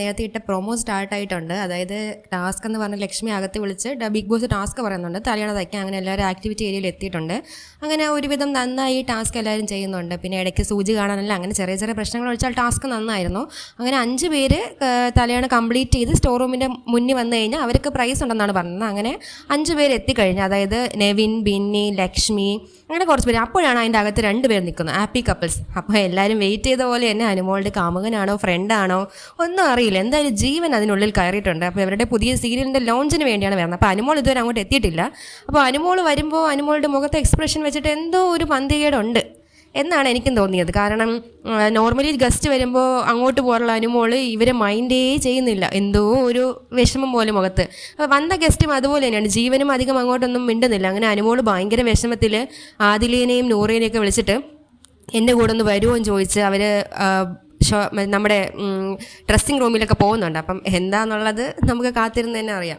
നേരത്തെ ഇട്ട promo start ആയിട്ടുണ്ട്. അതായത് ടാസ്ക് എന്ന് പറഞ്ഞ ലക്ഷ്മി അകത്ത് വിളിച്ച് ബിഗ് ബോസ് ടാസ്ക് പറയുന്നുണ്ട്. തലയാണ് തയ്ക്കാൻ അങ്ങനെ എല്ലാവരും ആക്ടിവിറ്റി ഏരിയയിൽ എത്തിയിട്ടുണ്ട്. അങ്ങനെ ഒരുവിധം നന്നായി ടാസ്ക് എല്ലാവരും ചെയ്യുന്നുണ്ട്. പിന്നെ ഇടയ്ക്ക് സൂചി കാണാനല്ല അങ്ങനെ ചെറിയ ചെറിയ പ്രശ്നങ്ങൾ ഒഴിച്ചാൽ ടാസ്ക് നന്നായിരുന്നു. അങ്ങനെ അഞ്ച് പേര് തലയാണ് കംപ്ലീറ്റ് ചെയ്ത് സ്റ്റോർ റൂമിന്റെ മുന്നിൽ വന്നു കഴിഞ്ഞാൽ അവർക്ക് പ്രൈസ് ഉണ്ടെന്നാണ് പറഞ്ഞത്. അങ്ങനെ അഞ്ച് പേര് എത്തിക്കഴിഞ്ഞു അതായത് നെവിൻ ബിന്നി ലക്ഷ്മി അങ്ങനെ കുറച്ച് പേര്. അപ്പോഴാണ് അതിന്റെ അകത്ത് രണ്ട് പേർ നിൽക്കുന്നത്. ഹാപ്പി കപ്പിൾസ് അപ്പോൾ എല്ലാവരും വെയിറ്റ് ചെയ്ത പോലെ തന്നെ അനുമോളുടെ കാമുകനാണോ ഫ്രണ്ടാണോ ഒന്നും അറിയില്ല. എന്തായാലും ജീവൻ അതിനുള്ളിൽ കയറിയിട്ടുണ്ട്. അപ്പോൾ ഇവരുടെ പുതിയ സീരിയലിന്റെ ലോഞ്ചിന് വേണ്ടിയാണ് വരുന്നത്. അപ്പോൾ അനുമോൾ ഇതുവരെ അങ്ങോട്ട് എത്തിയിട്ടില്ല. അപ്പോൾ അനുമോൾ വരുമ്പോൾ അനുമോളുടെ മുഖത്തെ എക്സ്പ്രഷൻ വെച്ചിട്ട് എന്തോ ഒരു പന്തികേടുണ്ട് എന്നാണ് എനിക്കും തോന്നിയത്. കാരണം നോർമലി ഗസ്റ്റ് വരുമ്പോൾ അങ്ങോട്ട് പോകാനുള്ള അനുമോൾ ഇവരെ മൈൻഡേ ചെയ്യുന്നില്ല. എന്തോ ഒരു വിഷമം പോലെ മുഖത്ത്. അപ്പോൾ വന്ന ഗസ്റ്റും അതുപോലെ തന്നെയാണ്. ജീവനും അധികം അങ്ങോട്ടൊന്നും മിണ്ടുന്നില്ല. അങ്ങനെ അനുമോൾ ഭയങ്കര വിഷമത്തിൽ ആദിലേനെയും നൂറേനെയൊക്കെ വിളിച്ചിട്ട് എന്റെ കൂടെ ഒന്ന് വരുമോ എന്ന് ചോദിച്ച് അവർ നമ്മുടെ ഡ്രസ്സിങ് റൂമിലൊക്കെ പോകുന്നുണ്ട്. അപ്പം എന്താന്നുള്ളത് നമുക്ക് കാത്തിരുന്ന് തന്നെ അറിയാം.